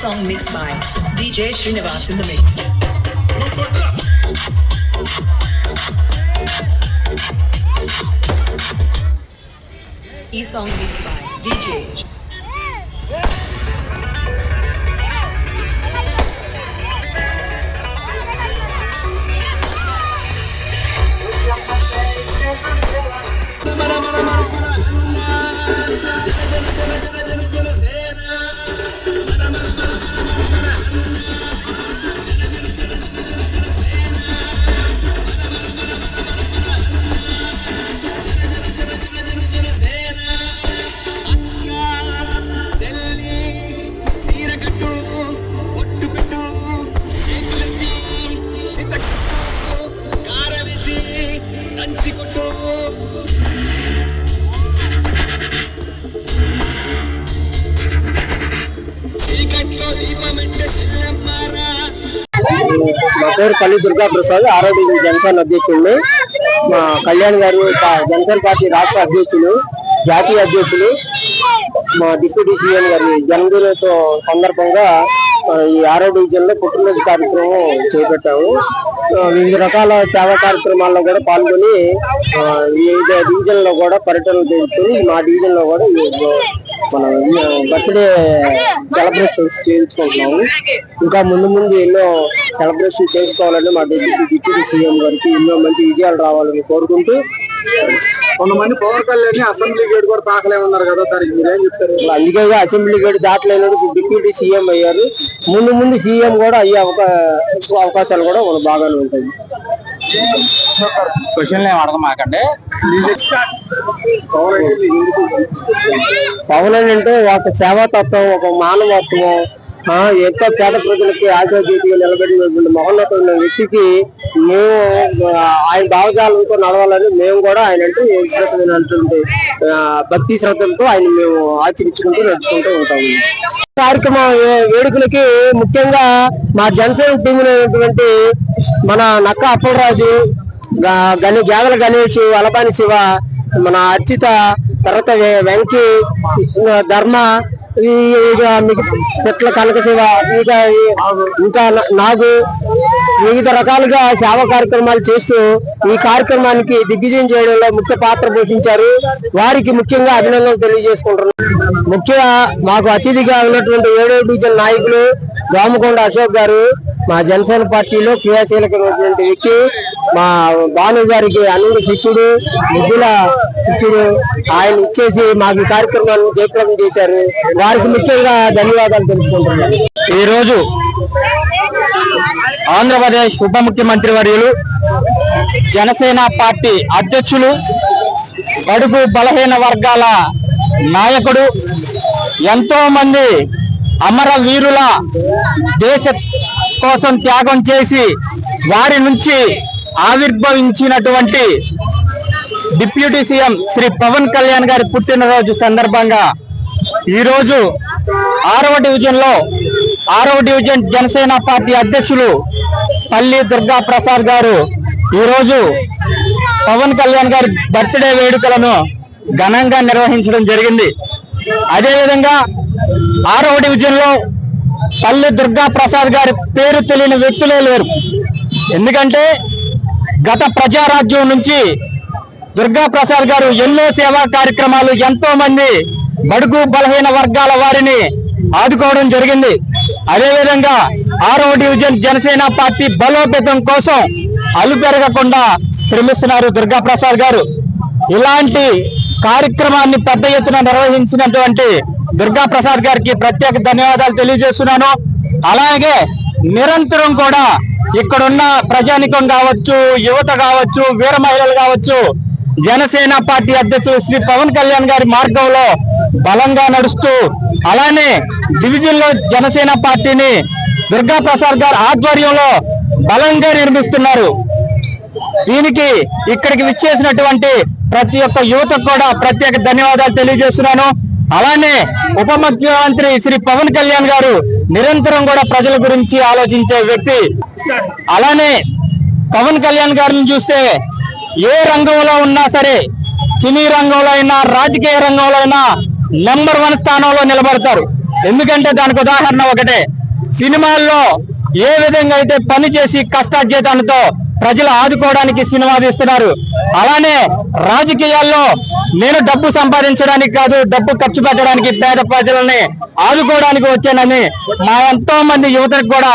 song mixed by DJ Srinivas in the mix. E-Song by DJ. మా పేరు పల్లి దుర్గా ప్రసాద్ ఆరోగ్య జనసేన అధ్యక్షుడిని మా కళ్యాణ్ గారు పా- జనసేన పార్టీ రాష్ట్ర అధ్యక్షులు జాతీయ అధ్యక్షులు మా డిప్యూటీ సీఎం గారి జన్మదినోత్సవ సందర్భంగా ఈ ఆరో డివిజన్లో పుట్టినరోజు కార్యక్రమం చేపట్టాము. వివిధ రకాల సేవా కార్యక్రమాల్లో కూడా పాల్గొని వివిధ డివిజన్లో కూడా పర్యటనలు చేసుకుని మా డివిజన్లో కూడా ఈ మన బర్త్డే సెలబ్రేషన్స్ చేయించుకుంటున్నాము. ఇంకా ముందు ముందు ఎన్నో సెలబ్రేషన్ చేసుకోవాలని మా డిప్యూటీ డిప్యూటీ సీఎం గారికి ఎన్నో మంచి విజయాలు రావాలని కోరుకుంటూ కొంతమంది పవన్ కళ్యాణ్ అసెంబ్లీ గేట్ కూడా తాకలేమన్నారు కదా దానికి మీరేం చెప్తారు? అందుకే అసెంబ్లీ గేట్ దాటలేనప్పుడు డిప్యూటీ సీఎం అయ్యారు. ముందు ముందు సీఎం కూడా అయ్యే అవకా- అవకాశాలు కూడా మనకు బాగానే ఉంటాయి. క్వశ్చన్ ఏం అడగమాకండి? పవన్ అంటే ఒక సేవాతత్వం ఒక మానవత్వం ఎంతో పేద ప్రజలకి ఆశాజీతిగా నిలబడినటువంటి మహోన్నత ఉన్న వ్యక్తికి మేము ఆయన భావజాలంతో నడవాలని మేము కూడా ఆయన అంటే విపరీతమైనటువంటి, భక్తి శ్రద్ధలతో ఆయన మేము ఆచరించుకుంటూ నడుచుకుంటూ ఉంటాము. కార్యక్రమ వేడుకలకి ముఖ్యంగా మా జనసేన టీం అయినటువంటి మన నక్క అప్పలరాజు గా- గని గేదల గణేష్ అలబాని శివ మన అర్చిత తర్వాత వెంకి ఇంకా ధర్మ ఈ చెట్ల కనక ఇంకా ఇంకా నాగు వివిధ రకాలుగా సేవా కార్యక్రమాలు చేస్తూ ఈ కార్యక్రమానికి దిగ్విజయం చేయడంలో ముఖ్య పాత్ర పోషించారు. వారికి ముఖ్యంగా అభినందనలు తెలియజేసుకుంటున్నారు ముఖ్యంగా మాకు అతిథిగా ఉన్నటువంటి ఏడో డివిజన్ నాయకులు దోమకొండ అశోక్ గారు మా జనసేన పార్టీలో క్రియాశీలకమైనటువంటి వ్యక్తి. మా భాను గారికి అనుంగ శిష్యుడు నిధుల శిష్యుడు ఆయన ఇచ్చేసి మాకు కార్యక్రమాన్ని జయప్రదం చేశారు. వారికి ముఖ్యంగా ధన్యవాదాలు తెలుసుకుంటున్నాను ఈ రోజు ఆంధ్రప్రదేశ్ ఉప ముఖ్యమంత్రి వర్యులు జనసేన పార్టీ అధ్యక్షులు బడుగు బలహీన వర్గాల నాయకుడు ఎంతో మంది అమర వీరుల దేశ కోసం త్యాగం చేసి వారి నుంచి ఆవిర్భవించినటువంటి డిప్యూటీ సీఎం శ్రీ పవన్ కళ్యాణ్ గారి పుట్టినరోజు సందర్భంగా ఈరోజు ఆరవ డివిజన్లో ఆరవ డివిజన్ జనసేన పార్టీ అధ్యక్షులు పల్లి దుర్గా ప్రసాద్ గారు ఈరోజు పవన్ కళ్యాణ్ గారి బర్త్డే వేడుకలను ఘనంగా నిర్వహించడం జరిగింది. అదేవిధంగా ఆరవ డివిజన్లో పల్లి దుర్గా ప్రసాద్ గారి పేరు తెలియని వ్యక్తులే లేరు. ఎందుకంటే గత ప్రజారాజ్యం నుంచి దుర్గా ప్రసాద్ గారు ఎన్నో సేవా కార్యక్రమాలు ఎంతో మంది బడుగు బలహీన వర్గాల వారిని ఆదుకోవడం జరిగింది. అదేవిధంగా ఆరో డివిజన్ జనసేన పార్టీ బలోపేతం కోసం అలుపెరగకుండా శ్రమిస్తున్నారు దుర్గా ప్రసాద్ గారు. ఇలాంటి కార్యక్రమాన్ని పెద్ద ఎత్తున నిర్వహించినటువంటి దుర్గా ప్రసాద్ గారికి ప్రత్యేక ధన్యవాదాలు తెలియజేస్తున్నాను. అలాగే నిరంతరం కూడా ఇక్కడున్న ప్రజానికం కావచ్చు యువత కావచ్చు వీర మహిళలు కావచ్చు జనసేన పార్టీ అధ్యక్షులు శ్రీ పవన్ కళ్యాణ్ గారి మార్గంలో బలంగా నడుస్తూ అలానే డివిజన్లో జనసేన పార్టీని దుర్గా ప్రసాద్ గారి ఆధ్వర్యంలో బలంగా నిర్మిస్తున్నారు. దీనికి ఇక్కడికి విచ్చేసినటువంటి ప్రతి ఒక్క యువతకు కూడా ప్రత్యేక ధన్యవాదాలు తెలియజేస్తున్నాను. అలానే ఉప ముఖ్యమంత్రి శ్రీ పవన్ కళ్యాణ్ గారు నిరంతరం కూడా ప్రజల గురించి ఆలోచించే వ్యక్తి. అలానే పవన్ కళ్యాణ్ గారిని చూస్తే ఏ రంగంలో ఉన్నా సరే సినీ రంగంలో అయినా రాజకీయ రంగంలో అయినా నెంబర్ వన్ స్థానంలో నిలబడతారు. ఎందుకంటే దానికి ఉదాహరణ ఒకటే సినిమాల్లో ఏ విధంగా అయితే పని చేసి కష్టార్జితాలతో ప్రజలు ఆదుకోవడానికి సినిమా తీస్తున్నారు అలానే రాజకీయాల్లో నేను డబ్బు సంపాదించడానికి కాదు డబ్బు ఖర్చు పెట్టడానికి పేద ప్రజలని ఆదుకోవడానికి వచ్చానని మా ఎంతో మంది యువతకు కూడా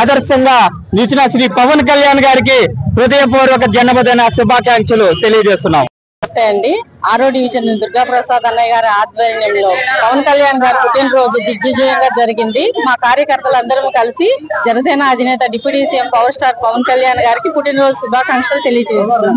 ఆదర్శంగా నిలిచిన శ్రీ పవన్ కళ్యాణ్ గారికి హృదయపూర్వక జన్మదిన శుభాకాంక్షలు తెలియజేస్తున్నాం. నమస్తే అండి. ఆరో డివిజన్ దుర్గా ప్రసాద్ అన్నయ్య గారి ఆధ్వర్యంలో పవన్ కళ్యాణ్ గారి పుట్టినరోజు దిగ్విజయంగా జరిగింది. మా కార్యకర్తలందరూ కలిసి జనసేన అధినేత deputy CM power star Pawan Kalyan గారికి పుట్టినరోజు శుభాకాంక్షలు తెలియజేస్తున్నాం.